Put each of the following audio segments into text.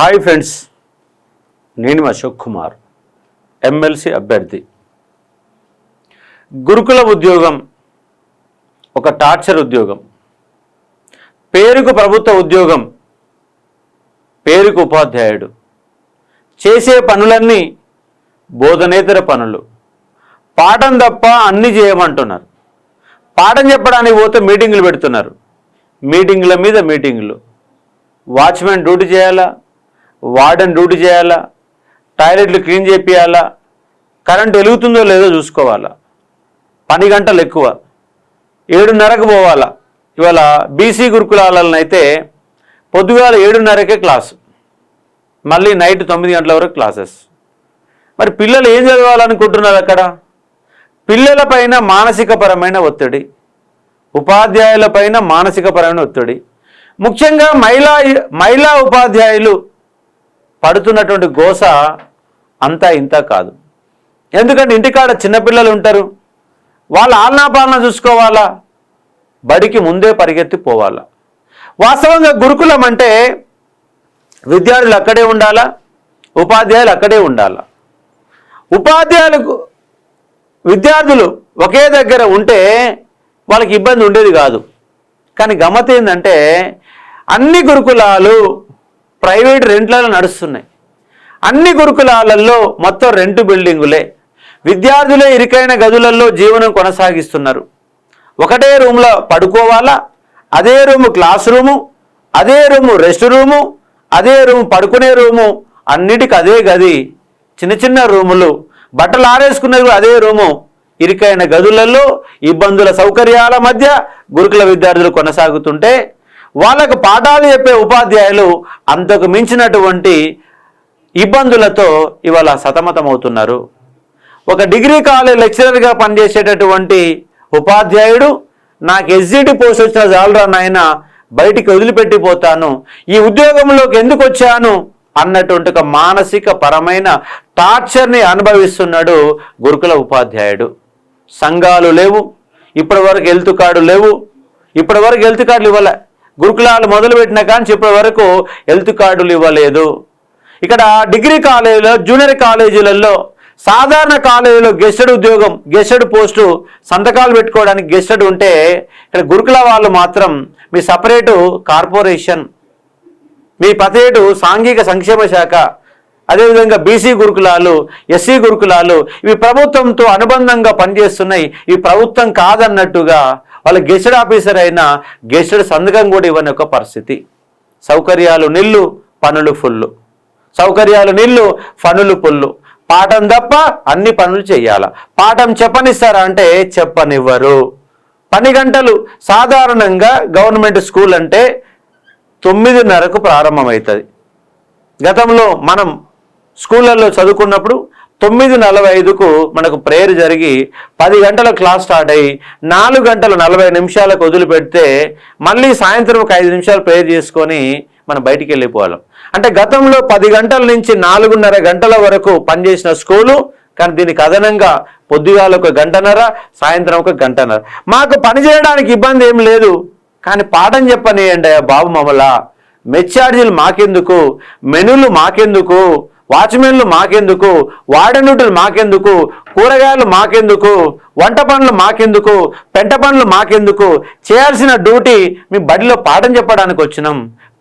Hi friends నేను Ashok Kumar MLC అభ్యర్థి. గురుకుల ఉద్యోగం ఒక టార్చర్ ఉద్యోగం. పేరుకు ప్రభుత్వ ఉద్యోగం పేరుకు ఉపాధ్యాయుడు. చేసే పనులన్నీ బోధనేతర పనులు. పాఠం తప్ప అన్నీ చేయమంటున్నారు. పాఠం చెప్పడానికి పోతే మీటింగులు పెడుతున్నారు. మీటింగుల మీద మీటింగులు. వాచ్మెన్ డ్యూటీ చేయాలా? వార్డెన్ డ్యూటీ చేయాలా? టాయిలెట్లు క్లీన్ చేపియాలా? కరెంట్ వెలుగుతుందో లేదో చూసుకోవాలా? పని గంటలు ఎక్కువ. ఏడున్నరకు పోవాలా? ఇవాళ బీసీ గురుకులాలను అయితే పొద్దుగాల ఏడున్నరకే క్లాసు. మళ్ళీ నైట్ తొమ్మిది గంటల వరకు క్లాసెస్. మరి పిల్లలు ఏం చదవాలనుకుంటున్నారు అక్కడ? పిల్లలపైన మానసికపరమైన ఒత్తిడి. ఉపాధ్యాయులపైన మానసికపరమైన ఒత్తిడి. ముఖ్యంగా మహిళా మహిళా ఉపాధ్యాయులు పడుతున్నటువంటి గోస అంతా ఇంత కాదు. ఎందుకంటే ఇంటికాడ చిన్నపిల్లలు ఉంటారు. వాళ్ళ ఆలనా పాలన చూసుకోవాలా? బడికి ముందే పరిగెత్తి పోవాలా? వాస్తవంగా గురుకులం అంటే విద్యార్థులు అక్కడే ఉండాలా? ఉపాధ్యాయులు అక్కడే ఉండాలా? ఉపాధ్యాయులకు విద్యార్థులు ఒకే దగ్గర ఉంటే వాళ్ళకి ఇబ్బంది ఉండేది కాదు. కానీ గమ్మత్ ఏంటంటే అన్ని గురుకులాలు ప్రైవేట్ రెంట్లలో నడుస్తున్నాయి. అన్ని గురుకులాలలో మొత్తం రెంటు బిల్డింగులే. విద్యార్థులే ఇరుకైన గదులలో జీవనం కొనసాగిస్తున్నారు. ఒకటే రూమ్లో పడుకోవాలా? అదే రూము క్లాస్ రూము? అదే రూము రెస్ట్ రూము? అదే రూము పడుకునే రూము? అన్నిటికి అదే గది. చిన్న చిన్న రూములు. బట్టలు ఆరేసుకునేది అదే రూము. ఇరుకైన గదులలో ఇబ్బందుల సౌకర్యాల మధ్య గురుకుల విద్యార్థులు కొనసాగుతుంటే వాళ్ళకు పాఠాలు చెప్పే ఉపాధ్యాయులు అంతకు మించినటువంటి ఇబ్బందులతో ఇవాళ సతమతమవుతున్నారు. ఒక డిగ్రీ కాలేజ్ లెక్చరర్గా పనిచేసేటటువంటి ఉపాధ్యాయుడు నాకు ఎస్జిటి పోస్ట్ వచ్చిన చాలరా నాయన బయటికి వదిలిపెట్టిపోతాను ఈ ఉద్యోగంలోకి ఎందుకు వచ్చాను అన్నటువంటి ఒక మానసిక పరమైన టార్చర్ని అనుభవిస్తున్నాడు గురుకుల ఉపాధ్యాయుడు. సంఘాలు లేవు ఇప్పటి వరకు హెల్త్ కార్డు లేవు ఇప్పటి వరకు హెల్త్ కార్డులు ఇవ్వలే. గురుకులాలు మొదలుపెట్టిన కానీ చెప్పే వరకు హెల్త్ కార్డులు ఇవ్వలేదు. ఇక్కడ డిగ్రీ కాలేజీలో జూనియర్ కాలేజీలలో సాధారణ కాలేజీలో గెస్టెడ్ ఉద్యోగం గెస్టెడ్ పోస్టు సంతకాలు పెట్టుకోవడానికి గెస్టెడ్ ఉంటే ఇక్కడ గురుకుల వాళ్ళు మాత్రం మీ సపరేటు కార్పొరేషన్ మీ పతేటు సాంఘిక సంక్షేమ శాఖ అదేవిధంగా బీసీ గురుకులాలు ఎస్సీ గురుకులాలు ఇవి ప్రభుత్వంతో అనుబంధంగా పనిచేస్తున్నాయి. ఇవి ప్రభుత్వం కాదన్నట్టుగా వాళ్ళు గెస్టెడ్ ఆఫీసర్ అయినా గెస్టెడ్ సంతకం కూడా ఇవ్వని ఒక పరిస్థితి. సౌకర్యాలు నిల్లు పనులు ఫుల్లు. సౌకర్యాలు నిల్లు పనులు పుల్లు పాఠం తప్ప అన్ని పనులు చేయాల. పాఠం చెప్పనిస్తారా అంటే చెప్పనివ్వరు. పని గంటలు. సాధారణంగా గవర్నమెంట్ స్కూల్ అంటే తొమ్మిదిన్నరకు ప్రారంభమవుతుంది. గతంలో మనం స్కూళ్ళల్లో చదువుకున్నప్పుడు తొమ్మిది నలభై ఐదుకు మనకు ప్రేయర్ జరిగి పది గంటల క్లాస్ స్టార్ట్ అయ్యి నాలుగు గంటల నలభై నిమిషాలకు వదిలిపెడితే మళ్ళీ సాయంత్రం ఒక ఐదు నిమిషాలు ప్రేయర్ చేసుకొని మనం బయటికి వెళ్ళిపోవాలం. అంటే గతంలో పది గంటల నుంచి నాలుగున్నర గంటల వరకు పనిచేసిన స్కూలు కానీ దీనికి అదనంగా పొద్దుగాల ఒక గంటన్నర సాయంత్రం ఒక గంటన్నర. మాకు పని చేయడానికి ఇబ్బంది ఏం లేదు కానీ పాఠం చెప్పనియండి బాబు మమ్మల మెచ్చార్జీలు మాకెందుకు? మెనులు మాకెందుకు? వాచ్మెన్లు మాకెందుకు? వాడనుడులు మాకెందుకు? కూరగాయలు మాకెందుకు? వంట పనులు మాకెందుకు? పెంట పనులు మాకెందుకు? చేయాల్సిన డ్యూటీ మీ బడిలో పాఠం చెప్పడానికి వచ్చినాం.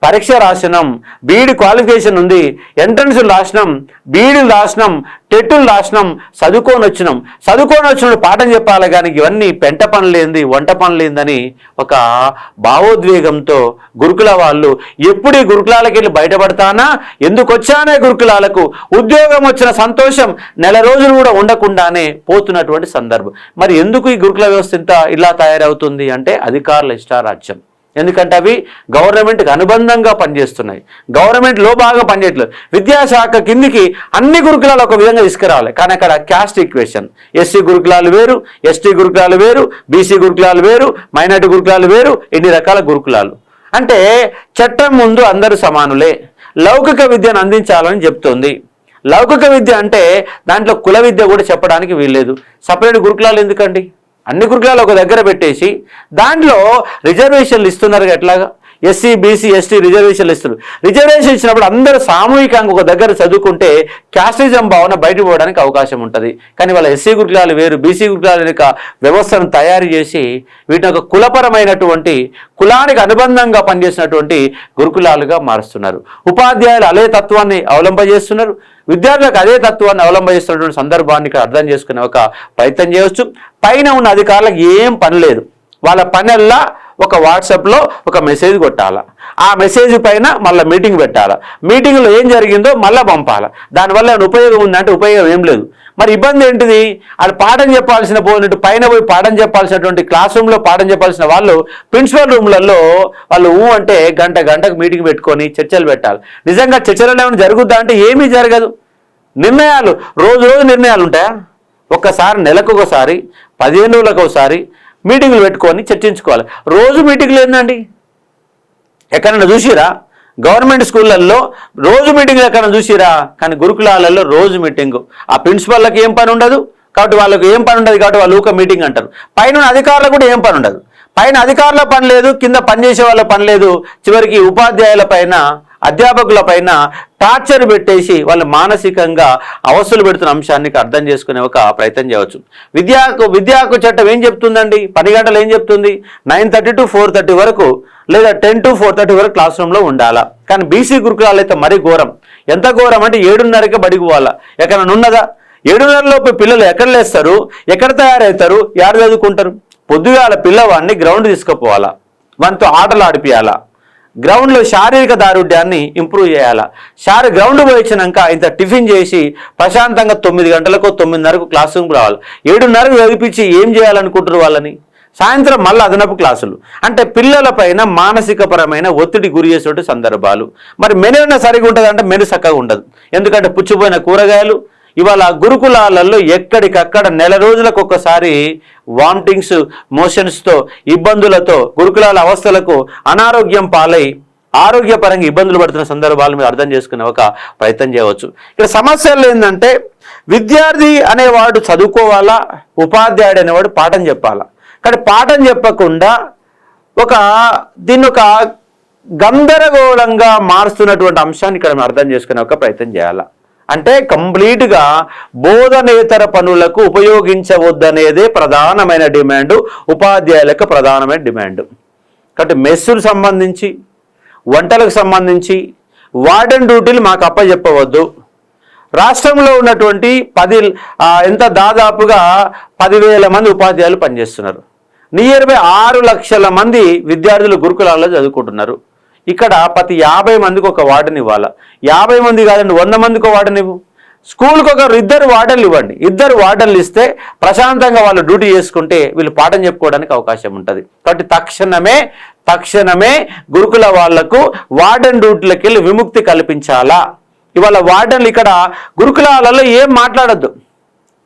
పరీక్ష రాసినాం బీఈడి క్వాలిఫికేషన్ ఉంది ఎంట్రన్స్ రాసినాం బీఈడీలు రాసినాం టెట్టులు రాసినాం చదువుకొని వచ్చినాం. చదువుకొని వచ్చినప్పుడు పాఠం చెప్పాలి కానీ ఇవన్నీ పెంట పనులేంది వంట పనులేందని ఒక భావోద్వేగంతో గురుకుల వాళ్ళు ఎప్పుడు ఈ గురుకులాలకి వెళ్ళి బయటపడతానా? ఎందుకు వచ్చానే గురుకులాలకు? ఉద్యోగం వచ్చిన సంతోషం నెల రోజులు కూడా ఉండకుండానే పోతున్నటువంటి సందర్భం. మరి ఎందుకు ఈ గురుకుల వ్యవస్థ ఇంత ఇలా తయారవుతుంది అంటే అధికారుల ఇష్టారాజ్యం. ఎందుకంటే అవి గవర్నమెంట్కి అనుబంధంగా పనిచేస్తున్నాయి. గవర్నమెంట్లో బాగా పనిచేయట్లేదు. విద్యాశాఖ కిందికి అన్ని గురుకులాలు ఒక విధంగా తీసుకురావాలి. కానీ అక్కడ క్యాస్ట్ ఈక్వేషన్. ఎస్సీ గురుకులాలు వేరు ఎస్టీ గురుకులాలు వేరు బీసీ గురుకులాలు వేరు మైనార్టీ గురుకులాలు వేరు ఎన్ని రకాల గురుకులాలు. అంటే చట్టం ముందు అందరూ సమానులే. లౌకిక విద్యను అందించాలని చెప్తోంది. లౌకిక విద్య అంటే దాంట్లో కుల విద్య కూడా చెప్పడానికి వీల్లేదు. సపరేట్ గురుకులాలు ఎందుకండి? అన్ని గురుకులాలు ఒక దగ్గర పెట్టేసి దాంట్లో రిజర్వేషన్లు ఇస్తున్నారు ఎట్లాగా? ఎస్సీ బీసీ ఎస్టీ రిజర్వేషన్లు ఇస్తారు రిజర్వేషన్ ఇచ్చినప్పుడు అందరూ సామూహికంగా ఒక దగ్గర చదువుకుంటే క్యాస్టిజం భావన బయటకు పోవడానికి అవకాశం ఉంటుంది. కానీ వాళ్ళ ఎస్సీ గురుకులాలు వేరు బీసీ గురుకులాల యొక్క వ్యవస్థను తయారు చేసి వీటిని ఒక కులపరమైనటువంటి కులానికి అనుబంధంగా పనిచేసినటువంటి గురుకులాలుగా మారుస్తున్నారు. ఉపాధ్యాయులు అదే తత్వాన్ని అవలంబజేస్తున్నారు విద్యార్థులకు అదే తత్వాన్ని అవలంబిస్తున్నటువంటి సందర్భాన్ని ఇక్కడ అర్థం చేసుకునే ఒక ప్రయత్నం చేయవచ్చు. పైన ఉన్న అధికారులకు ఏం పని లేదు. వాళ్ళ పనల్లా ఒక వాట్సాప్లో ఒక మెసేజ్ కొట్టాలా? ఆ మెసేజ్ పైన మళ్ళీ మీటింగ్ పెట్టాలా? మీటింగ్లో ఏం జరిగిందో మళ్ళీ పంపాలా? దానివల్ల ఏమైనా ఉపయోగం ఉందంటే ఉపయోగం ఏం లేదు. మరి ఇబ్బంది ఏంటిది? అది పాఠం చెప్పాల్సిన పోయినట్టు పైన పోయి పాఠం చెప్పాల్సినటువంటి క్లాస్ రూమ్లో పాఠం చెప్పాల్సిన వాళ్ళు ప్రిన్సిపల్ రూమ్లలో వాళ్ళు ఊ అంటే గంట గంటకు మీటింగ్ పెట్టుకొని చర్చలు పెట్టాలి. నిజంగా చర్చలు ఏమైనా జరుగుద్దా అంటే ఏమీ జరగదు. నిర్ణయాలు రోజు రోజు నిర్ణయాలు ఉంటాయా? ఒక్కసారి నెలకు ఒకసారి పదిహేను రోజులకు ఒకసారి మీటింగ్లు పెట్టుకొని చర్చించుకోవాలి. రోజు మీటింగ్లు ఏందండి? ఎక్కడైనా చూసిరా? గవర్నమెంట్ స్కూళ్ళల్లో రోజు మీటింగ్లు ఎక్కడైనా చూసిరా? కానీ గురుకులాలలో రోజు మీటింగు. ఆ ప్రిన్సిపాల్లకు ఏం పని ఉండదు? కాబట్టి వాళ్ళకి ఏం పని ఉండదు కాబట్టి వాళ్ళు ఊక మీటింగ్ అంటారు. పైన అధికారులకు కూడా ఏం పని ఉండదు. పైన అధికారుల పని లేదు కింద పనిచేసే వాళ్ళ పని లేదు. చివరికి ఉపాధ్యాయుల పైన అధ్యాపకుల పైన టార్చర్ పెట్టేసి వాళ్ళు మానసికంగా అవసరం పెడుతున్న అంశాన్ని అర్థం చేసుకునే ఒక ప్రయత్నం చేయవచ్చు. విద్యాకు విద్యాకు చట్టం ఏం చెప్తుందండి? పని గంటలు ఏం చెప్తుంది? Nine thirty to four thirty వరకు లేదా టెన్ టు ఫోర్ థర్టీ వరకు క్లాస్ రూమ్లో ఉండాలా? కానీ బీసీ గురుకులాలు అయితే మరీ ఘోరం. ఎంత ఘోరం అంటే ఏడున్నరకే బడికి పోవాలా? ఎక్కడైనా ఉన్నదా? ఏడున్నరలోపు పిల్లలు ఎక్కడ లేస్తారు? ఎక్కడ తయారవుతారు? ఎక్కడ చదువుకుంటారు? పొద్దుగాల పిల్లవాడిని గ్రౌండ్ తీసుకుపోవాలా? వానితో ఆటలు ఆడిపియాలా? గ్రౌండ్లో శారీరక దారుఢ్యాన్ని ఇంప్రూవ్ చేయాలా? శారీ గ్రౌండ్ పోయించినాక ఇంత టిఫిన్ చేసి ప్రశాంతంగా తొమ్మిది గంటలకు తొమ్మిదిన్నరకు క్లాస్ రూమ్కి రావాలి. ఏడున్నరకు చదివిపించి ఏం చేయాలనుకుంటున్నారు వాళ్ళని? సాయంత్రం మళ్ళీ అదనపు క్లాసులు. అంటే పిల్లలపైన మానసికపరమైన ఒత్తిడి గురి చేసేటువంటి సందర్భాలు. మరి మెను సరిగా ఉంటుంది అంటే మెను చక్కగా ఉండదు. ఎందుకంటే పుచ్చిపోయిన కూరగాయలు ఇవాళ గురుకులాలలో ఎక్కడికక్కడ నెల రోజులకు ఒక్కసారి వామిటింగ్స్ మోషన్స్తో ఇబ్బందులతో గురుకులాల అవస్థలకు అనారోగ్యం పాలై ఆరోగ్యపరంగా ఇబ్బందులు పడుతున్న సందర్భాలు మీరు అర్థం చేసుకునే ఒక ప్రయత్నం చేయవచ్చు. ఇక్కడ సమస్యలు ఏంటంటే విద్యార్థి అనేవాడు చదువుకోవాలా ఉపాధ్యాయుడు అనేవాడు పాఠం చెప్పాలా? కానీ పాఠం చెప్పకుండా ఒక దీన్ని ఒక గందరగోళంగా మారుస్తున్నటువంటి అంశాన్ని ఇక్కడ అర్థం చేసుకునే ఒక ప్రయత్నం చేయాలా? అంటే కంప్లీట్గా బోధనేతర పనులకు ఉపయోగించవద్దనేదే ప్రధానమైన డిమాండ్ ఉపాధ్యాయులకు ప్రధానమైన డిమాండ్. కాబట్టి మెస్సులు సంబంధించి వంటలకు సంబంధించి వార్డెన్ డ్యూటీలు మాకు అప్పచెప్పవద్దు రాష్ట్రంలో ఉన్నటువంటి పది ఎంత దాదాపుగా పదివేల మంది ఉపాధ్యాయులు పనిచేస్తున్నారు. నియర్ బై ఆరు లక్షల మంది విద్యార్థులు గురుకులాల్లో చదువుకుంటున్నారు. ఇక్కడ ప్రతి యాభై మందికి ఒక వార్డుని ఇవ్వాలా? యాభై మంది కాదండి వంద మందికి ఒక ఇవ్వు. స్కూల్కి ఒక ఇద్దరు వార్డెన్లు ఇవ్వండి. ఇద్దరు వార్డర్లు ఇస్తే ప్రశాంతంగా వాళ్ళు డ్యూటీ చేసుకుంటే వీళ్ళు పాఠం చెప్పుకోవడానికి అవకాశం ఉంటుంది. కాబట్టి తక్షణమే తక్షణమే గురుకుల వాళ్ళకు వార్డెన్ డ్యూటీలకు వెళ్ళి విముక్తి కల్పించాలా? ఇవాళ వార్డెన్లు ఇక్కడ గురుకులాలలో ఏం మాట్లాడొద్దు.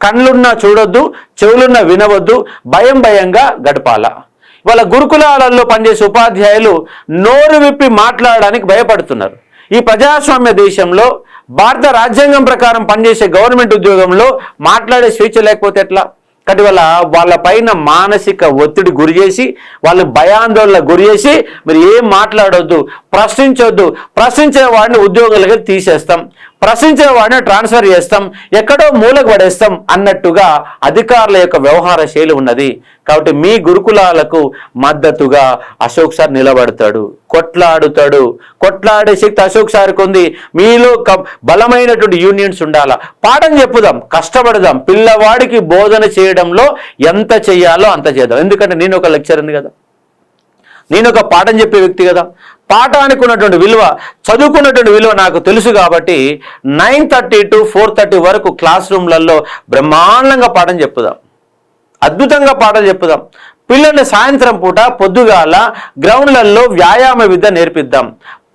కళ్ళున్నా చూడొద్దు చెవులున్నా వినవద్దు భయం భయంగా గడపాల? వాళ్ళ గురుకులాలలో పనిచేసే ఉపాధ్యాయులు నోరు విప్పి మాట్లాడడానికి భయపడుతున్నారు. ఈ ప్రజాస్వామ్య దేశంలో భారత రాజ్యాంగం ప్రకారం పనిచేసే గవర్నమెంట్ ఉద్యోగంలో మాట్లాడే స్వేచ్ఛ లేకపోతే ఎట్లా? కాబట్టి వాళ్ళ వాళ్ళ పైన మానసిక ఒత్తిడి గురి చేసి వాళ్ళు భయాందోళన గురి చేసి మీరు ఏం మాట్లాడొద్దు ప్రశ్నించొద్దు ప్రశ్నించే వాడిని ఉద్యోగులకి తీసేస్తాం. ప్రశ్నించిన వాడిని ట్రాన్స్ఫర్ చేస్తాం ఎక్కడో మూలకు పడేస్తాం అన్నట్టుగా అధికారుల యొక్క వ్యవహార శైలి ఉన్నది. కాబట్టి మీ గురుకులాలకు మద్దతుగా అశోక్ సార్ నిలబడతాడు కొట్లాడుతాడు. కొట్లాడే శక్తి అశోక్ సార్కి ఉంది. మీలో బలమైనటువంటి యూనియన్స్ ఉండాలా? పాఠం చెప్పుదాం కష్టపడదాం. పిల్లవాడికి బోధన చేయడంలో ఎంత చేయాలో అంత చేద్దాం. ఎందుకంటే నేను ఒక లెక్చర్ని కదా. నేను ఒక పాఠం చెప్పే వ్యక్తి కదా. పాఠానికి ఉన్నటువంటి విలువ చదువుకున్నటువంటి విలువ నాకు తెలుసు కాబట్టి nine thirty to four thirty వరకు క్లాస్ రూమ్లలో బ్రహ్మాండంగా పాఠం చెప్పుదాం. అద్భుతంగా పాఠం చెప్పుదాం. పిల్లల్ని సాయంత్రం పూట పొద్దుగాల గ్రౌండ్లలో వ్యాయామ విద్య నేర్పిద్దాం.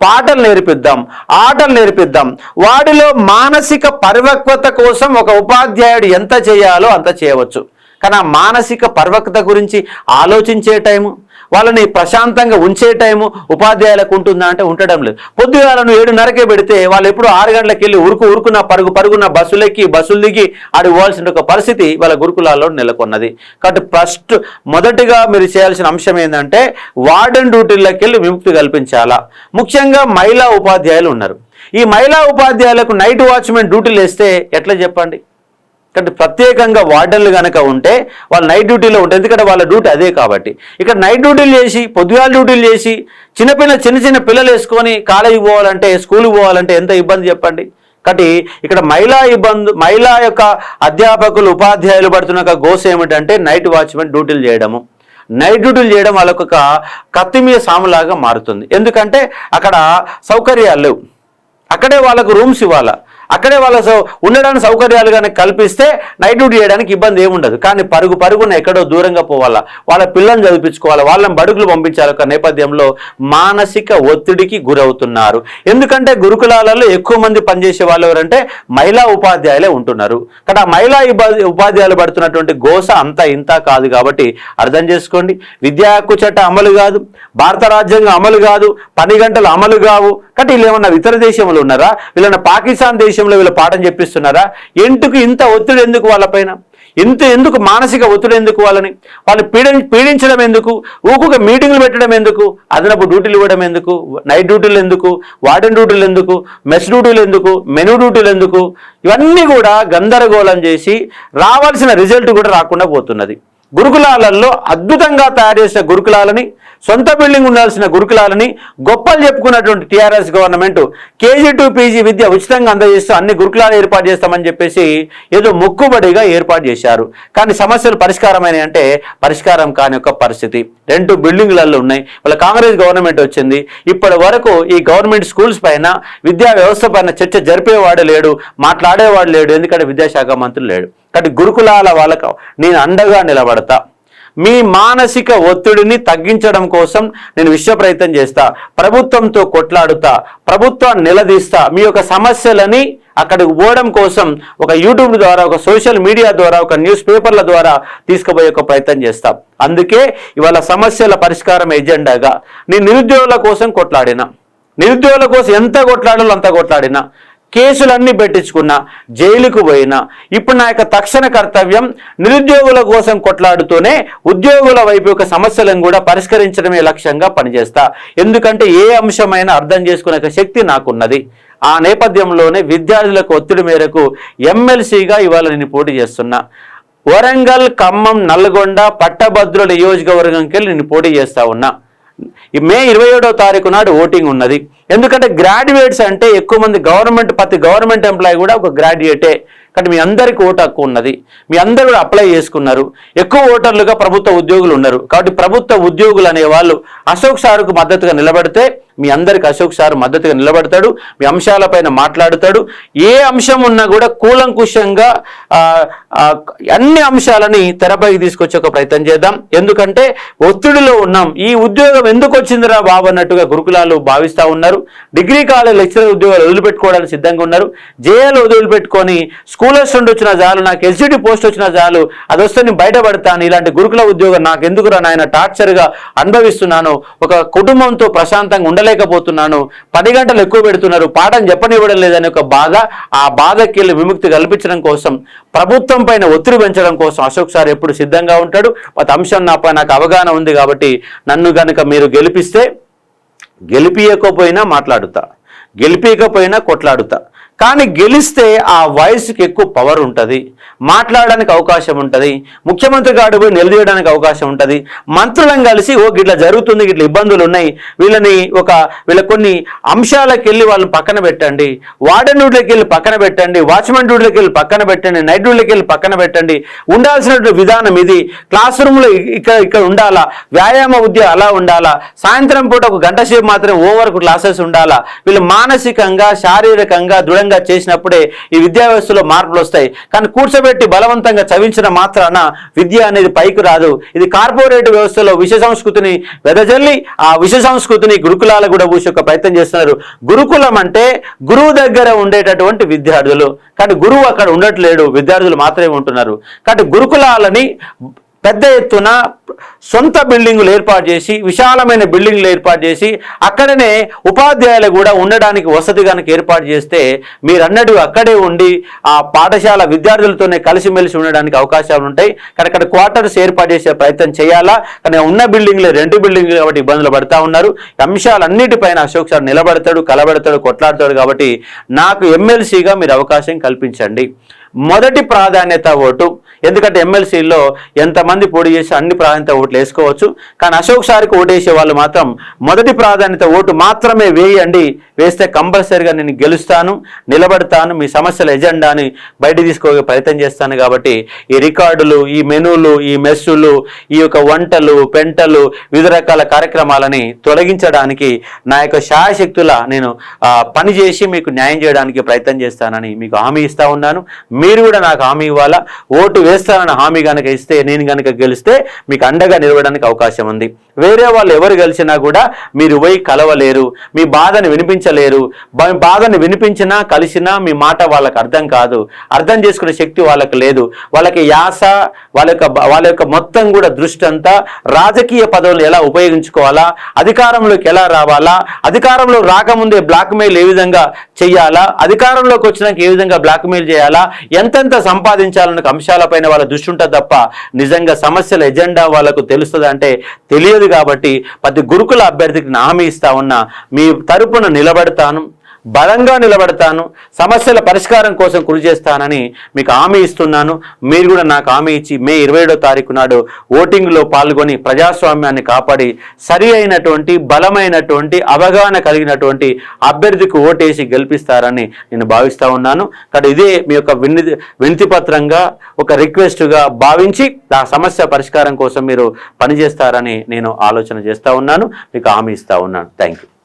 పాటలు నేర్పిద్దాం ఆటలు నేర్పిద్దాం. వాడిలో మానసిక పరిపక్వత కోసం ఒక ఉపాధ్యాయుడు ఎంత చేయాలో అంత చేయవచ్చు. కానీ ఆ మానసిక పర్వకత గురించి ఆలోచించే టైము వాళ్ళని ప్రశాంతంగా ఉంచే టైము ఉపాధ్యాయులకు ఉంటుందా అంటే ఉండడం లేదు. పొద్దుగాలను ఏడున్నరకే పెడితే వాళ్ళు ఎప్పుడు ఆరు గంటలకు వెళ్ళి ఉరుకు ఉరుకున్న పరుగు పరుగున బస్సులెక్కి బస్సులు దిగి ఆడి పోవాల్సిన ఒక పరిస్థితి వాళ్ళ గురుకులాల్లో నెలకొన్నది. కాబట్టి ఫస్ట్ మొదటిగా మీరు చేయాల్సిన అంశం ఏంటంటే వార్డెన్ డ్యూటీలకు వెళ్ళి విముక్తి కల్పించాలా. ముఖ్యంగా మహిళా ఉపాధ్యాయులు ఉన్నారు. ఈ మహిళా ఉపాధ్యాయులకు నైట్ వాచ్మెన్ డ్యూటీలు వేస్తే ఎట్లా చెప్పండి? కాబట్టి ప్రత్యేకంగా వార్డర్లు కనుక ఉంటే వాళ్ళు నైట్ డ్యూటీలో ఉంటారు. ఎందుకంటే వాళ్ళ డ్యూటీ అదే కాబట్టి. ఇక్కడ నైట్ డ్యూటీలు చేసి పొద్దుగాల డ్యూటీలు చేసి చిన్నపిల్ల చిన్న చిన్న పిల్లలు వేసుకొని కాలేజీకి పోవాలంటే స్కూల్కి పోవాలంటే ఎంత ఇబ్బంది చెప్పండి? కాబట్టి ఇక్కడ మహిళా ఇబ్బంది మహిళా యొక్క అధ్యాపకులు ఉపాధ్యాయులు పడుతున్న ఒక గోస ఏమిటంటే నైట్ వాచ్మెన్ డ్యూటీలు చేయడము. నైట్ డ్యూటీలు చేయడం వాళ్ళకొక కత్తి మీద సాములాగా మారుతుంది. ఎందుకంటే అక్కడ సౌకర్యాలు లేవు. అక్కడే వాళ్ళకు రూమ్స్ ఇవ్వాలా? అక్కడే వాళ్ళ సౌ- ఉండడానికి సౌకర్యాలు కానీ కల్పిస్తే నైట్ డ్యూటీ చేయడానికి ఇబ్బంది ఏముండదు కానీ పరుగు పరుగున ఎక్కడో దూరంగా పోవాలా వాళ్ళ పిల్లల్ని చదివించుకోవాలి వాళ్ళని బడుగులు పంపించాలి ఒక నేపథ్యంలో మానసిక ఒత్తిడికి గురవుతున్నారు. ఎందుకంటే గురుకులాలలో ఎక్కువ మంది పనిచేసే వాళ్ళు ఎవరంటే మహిళా ఉపాధ్యాయులే ఉంటున్నారు. కానీ ఆ మహిళా ఉపాధ్యాయులు పడుతున్నటువంటి గోస అంత ఇంత కాదు కాబట్టి అర్థం చేసుకోండి. విద్యా హక్కు చట్ట అమలు కాదు భారత రాజ్యాంగం అమలు కాదు పని గంటలు అమలు కావు. కాబట్టి వీళ్ళు ఏమన్నా ఇతర దేశంలో ఉన్నారా? వీళ్ళన్నా పాకిస్తాన్ దేశం విషయంలో వీళ్ళు పాఠం చెప్పిస్తున్నారా? ఎందుకు ఇంత ఒత్తిడి ఎందుకు వాళ్ళపైన ఇంత ఎందుకు మానసిక ఒత్తిడి ఎందుకు వాళ్ళని? వాళ్ళు పీడ పీడించడం ఎందుకు? ఊకొక మీటింగ్లు పెట్టడం ఎందుకు? అదనపు డ్యూటీలు ఇవ్వడం ఎందుకు? నైట్ డ్యూటీలు ఎందుకు? వార్డెన్ డ్యూటీలు ఎందుకు? మెస్ డ్యూటీలు ఎందుకు? మెను డ్యూటీలు ఎందుకు? ఇవన్నీ కూడా గందరగోళం చేసి రావాల్సిన రిజల్ట్ కూడా రాకుండా పోతున్నది. గురుకులాలలో అద్భుతంగా తయారు చేసిన గురుకులాలని సొంత బిల్డింగ్ ఉండాల్సిన గురుకులాలని గొప్పలు చెప్పుకున్నటువంటి TRS government KG to PG విద్య ఉచితంగా అందజేస్తూ అన్ని గురుకులాలు ఏర్పాటు చేస్తామని చెప్పేసి ఏదో మొక్కుబడిగా ఏర్పాటు చేశారు. కానీ సమస్యలు పరిష్కారమైన అంటే పరిష్కారం కాని ఒక పరిస్థితి. రెండు బిల్డింగ్లలో ఉన్నాయి. వాళ్ళ కాంగ్రెస్ గవర్నమెంట్ వచ్చింది. ఇప్పటి వరకు ఈ గవర్నమెంట్ స్కూల్స్ పైన విద్యా వ్యవస్థ పైన చర్చ జరిపేవాడు లేడు మాట్లాడేవాడు లేడు ఎందుకంటే విద్యాశాఖ మంత్రులు లేడు. కాబట్టి గురుకులాల వాళ్ళకు నేను అండగా నిలబడతా. మీ మానసిక ఒత్తిడిని తగ్గించడం కోసం నేను విశ్వ ప్రయత్నం చేస్తా. ప్రభుత్వంతో కొట్లాడుతా. ప్రభుత్వాన్ని నిలదీస్తా. మీ యొక్క సమస్యలని అక్కడికి పోవడం కోసం ఒక యూట్యూబ్ ద్వారా ఒక సోషల్ మీడియా ద్వారా ఒక న్యూస్ పేపర్ల ద్వారా తీసుకుపోయే ఒక ప్రయత్నం చేస్తాం. అందుకే ఇవాళ సమస్యల పరిష్కారం ఎజెండాగా. నేను నిరుద్యోగుల కోసం కొట్లాడినా. నిరుద్యోగుల కోసం ఎంత కొట్లాడాలో అంత కొట్లాడినా. కేసులన్నీ పెట్టించుకున్నా జైలుకు పోయినా ఇప్పుడు నా యొక్క తక్షణ కర్తవ్యం నిరుద్యోగుల కోసం కొట్లాడుతూనే ఉద్యోగుల వైపు యొక్క సమస్యలను కూడా పరిష్కరించడమే లక్ష్యంగా పనిచేస్తా. ఎందుకంటే ఏ అంశమైనా అర్థం చేసుకునే ఒక శక్తి నాకున్నది. ఆ నేపథ్యంలోనే విద్యార్థులకు ఒత్తిడి మేరకు ఎమ్మెల్సీగా ఇవాళ నేను పోటీ చేస్తున్నా. వరంగల్ ఖమ్మం నల్గొండ పట్టభద్రుల నియోజకవర్గంకెళ్ళి నేను పోటీ చేస్తా ఉన్నా. మే ఇరవై ఏడవ తారీఖు నాడు ఓటింగ్ ఉన్నది. ఎందుకంటే గ్రాడ్యుయేట్స్ అంటే ఎక్కువ మంది గవర్నమెంట్ ప్రతి గవర్నమెంట్ ఎంప్లాయీ కూడా ఒక గ్రాడ్యుయేటే. కానీ మీ అందరికీ ఓటు హక్కు ఉన్నది. మీ అందరు కూడా అప్లై చేసుకున్నారు. ఎక్కువ ఓటర్లుగా ప్రభుత్వ ఉద్యోగులు ఉన్నారు. కాబట్టి ప్రభుత్వ ఉద్యోగులు అనే వాళ్ళు అశోక్ సార్కు మద్దతుగా నిలబడితే మీ అందరికి అశోక్ సార్ మద్దతుగా నిలబడతాడు మీ అంశాలపైన మాట్లాడుతాడు. ఏ అంశం ఉన్నా కూడా కూలంకుషంగా అన్ని అంశాలని తెరపైకి తీసుకొచ్చే ఒక ప్రయత్నం చేద్దాం. ఎందుకంటే ఒత్తిడిలో ఉన్నాం. ఈ ఉద్యోగం ఎందుకు వచ్చిందిరా బాబు అన్నట్టుగా గురుకులాలు భావిస్తూ ఉన్నారు. డిగ్రీ కాలేజ్ లెక్చరర్ ఉద్యోగాలు వదిలిపెట్టుకోవడానికి సిద్ధంగా ఉన్నారు. జేఏలు వదిలిపెట్టుకొని స్కూలర్స్ నుండి వచ్చిన చాలు నాకు ఎస్జిటి పోస్ట్ వచ్చిన చాలు అది వస్తే నేను బయటపడతాను. ఇలాంటి గురుకుల ఉద్యోగం నాకు ఎందుకురా నాయన టార్చర్గా అనుభవిస్తున్నాను. ఒక కుటుంబంతో ప్రశాంతంగా వినలేకపోతున్నాను. పది గంటలు ఎక్కువ పెడుతున్నారు. పాఠం చెప్పనివ్వడం లేదనే ఒక బాధ ఆ బాధకి విముక్తి కల్పించడం కోసం ప్రభుత్వం పైన ఒత్తిడి పెంచడం కోసం అశోక్ సార్ ఎప్పుడు సిద్ధంగా ఉంటాడు. ప్రతి అంశం నాపై నాకు అవగాహన ఉంది కాబట్టి నన్ను గనుక మీరు గెలిపిస్తే గెలిపియకపోయినా మాట్లాడుతా. గెలిపియకపోయినా కొట్లాడుతా. కానీ గెలిస్తే ఆ వాయిస్కి ఎక్కువ పవర్ ఉంటుంది. మాట్లాడడానికి అవకాశం ఉంటుంది. ముఖ్యమంత్రి గారు పోయి నిలదీయడానికి అవకాశం ఉంటుంది. మంత్రులను కలిసి ఓ గిట్ల జరుగుతుంది గిట్ల ఇబ్బందులు ఉన్నాయి. వీళ్ళని ఒక వీళ్ళ కొన్ని అంశాలకు వెళ్ళి వాళ్ళని పక్కన పెట్టండి. వార్డెన్ డ్యూటీలకు వెళ్ళి పక్కన పెట్టండి. వాచ్మెన్ డ్యూటీలకు వెళ్ళి పక్కన పెట్టండి. నైట్ డ్యూటీలకు వెళ్ళి పక్కన పెట్టండి. ఉండాల్సిన విధానం ఇది. క్లాస్ రూమ్లో ఇక్కడ ఇక్కడ ఉండాలా? వ్యాయామ విద్య అలా ఉండాలా? సాయంత్రం పూట ఒక గంట సేపు మాత్రం ఓవర్ క్లాసెస్ ఉండాలా? వీళ్ళు మానసికంగా శారీరకంగా దృఢంగా బలవంతంగా చేసినప్పుడే ఈ విద్యా వ్యవస్థలో మార్పులు వస్తాయి. కానీ కూర్చోబెట్టి బలవంతంగా చవించిన మాత్రాన విద్య అనేది పైకి రాదు. ఇది కార్పొరేట్ వ్యవస్థలో విష సంస్కృతిని వెదజల్లి ఆ విష సంస్కృతిని గురుకులాల కూడా పూసే ఒక ప్రయత్నం చేస్తున్నారు. గురుకులం అంటే గురువు దగ్గర ఉండేటటువంటి విద్యార్థులు. కానీ గురువు అక్కడ ఉండట్లేడు. విద్యార్థులు మాత్రమే ఉంటున్నారు. కాబట్టి గురుకులాలని పెద్ద ఎత్తున సొంత బిల్డింగులు ఏర్పాటు చేసి విశాలమైన బిల్డింగ్లు ఏర్పాటు చేసి అక్కడనే ఉపాధ్యాయులు కూడా ఉండడానికి వసతి కనుక ఏర్పాటు చేస్తే మీరన్నట్టు అక్కడే ఉండి ఆ పాఠశాల విద్యార్థులతోనే కలిసిమెలిసి ఉండడానికి అవకాశాలు ఉంటాయి. కానీ అక్కడ క్వార్టర్స్ ఏర్పాటు చేసే ప్రయత్నం చేయాలా? కానీ ఉన్న బిల్డింగ్లే రెండు బిల్డింగ్లు కాబట్టి ఇబ్బందులు పడతా ఉన్నారు. అంశాలన్నిటిపైన అశోక్ సార్ నిలబడతాడు కలబడతాడు కొట్లాడతాడు కాబట్టి నాకు ఎమ్మెల్సీగా మీరు అవకాశం కల్పించండి. మొదటి ప్రాధాన్యత ఓటు. ఎందుకంటే ఎమ్మెల్సీలో ఎంతమంది పోటీ చేసి అన్ని ప్రాధాన్యత ఓట్లు వేసుకోవచ్చు. కానీ అశోక్ సార్కి ఓటేసే వాళ్ళు మాత్రం మొదటి ప్రాధాన్యత ఓటు మాత్రమే వేయండి. వేస్తే కంపల్సరీగా నేను గెలుస్తాను నిలబడతాను మీ సమస్యల ఎజెండాని బయట తీసుకోగే ప్రయత్నం చేస్తాను కాబట్టి ఈ రికార్డులు ఈ మెనూలు ఈ మెస్సులు ఈ యొక్క వంటలు పెంటలు వివిధ రకాల కార్యక్రమాలని తొలగించడానికి నా యొక్క శాయశక్తుల నేను పనిచేసి పని చేసి మీకు న్యాయం చేయడానికి ప్రయత్నం చేస్తానని మీకు హామీ ఇస్తా ఉన్నాను. మీరు కూడా నాకు హామీ ఇవ్వాలా? ఓటు వేస్తానని హామీ కనుక ఇస్తే నేను కనుక గెలిస్తే మీకు అండగా నిలవడానికి అవకాశం ఉంది. వేరే వాళ్ళు ఎవరు గెలిచినా కూడా మీరు పోయి కలవలేరు మీ బాధని వినిపించలేరు. బ- బాధని వినిపించినా కలిసినా మీ మాట వాళ్ళకి అర్థం కాదు. అర్థం చేసుకునే శక్తి వాళ్ళకి లేదు. వాళ్ళకి యాస వాళ్ళ యొక్క వాళ్ళ యొక్క మొత్తం కూడా దృష్టి అంతా రాజకీయ పదవులు ఎలా ఉపయోగించుకోవాలా? అధికారంలోకి ఎలా రావాలా? అధికారంలో రాకముందే బ్లాక్మెయిల్ ఏ విధంగా చేయాలా అధికారంలోకి వచ్చినాక ఏ విధంగా బ్లాక్మెయిల్ చేయాలా? ఎంతెంత సంపాదించాలన్న అంశాలపైన వాళ్ళ దృష్టి ఉంటుంది తప్ప నిజంగా సమస్యల ఎజెండా వాళ్ళకు తెలుస్తుంది అంటే తెలియదు కాబట్టి ప్రతి గురుకుల అభ్యర్థికి నా హామీ ఇస్తా ఉన్నా మీ తరపున నిలబడతాను. బలంగా నిలబడతాను సమస్యల పరిష్కారం కోసం కృషి చేస్తానని మీకు హామీ ఇస్తున్నాను. మీరు కూడా నాకు హామీ ఇచ్చి మే ఇరవై ఏడో తారీఖు నాడు ఓటింగ్లో పాల్గొని ప్రజాస్వామ్యాన్ని కాపాడి సరి అయినటువంటి బలమైనటువంటి అవగాహన కలిగినటువంటి అభ్యర్థికి ఓటేసి గెలిపిస్తారని నేను భావిస్తూ ఉన్నాను. కాబట్టి ఇదే మీ యొక్క విని వినతిపత్రంగా ఒక రిక్వెస్ట్గా భావించి ఆ సమస్య పరిష్కారం కోసం మీరు పనిచేస్తారని నేను ఆలోచన చేస్తూ ఉన్నాను. మీకు హామీ ఇస్తూ ఉన్నాను. Thank you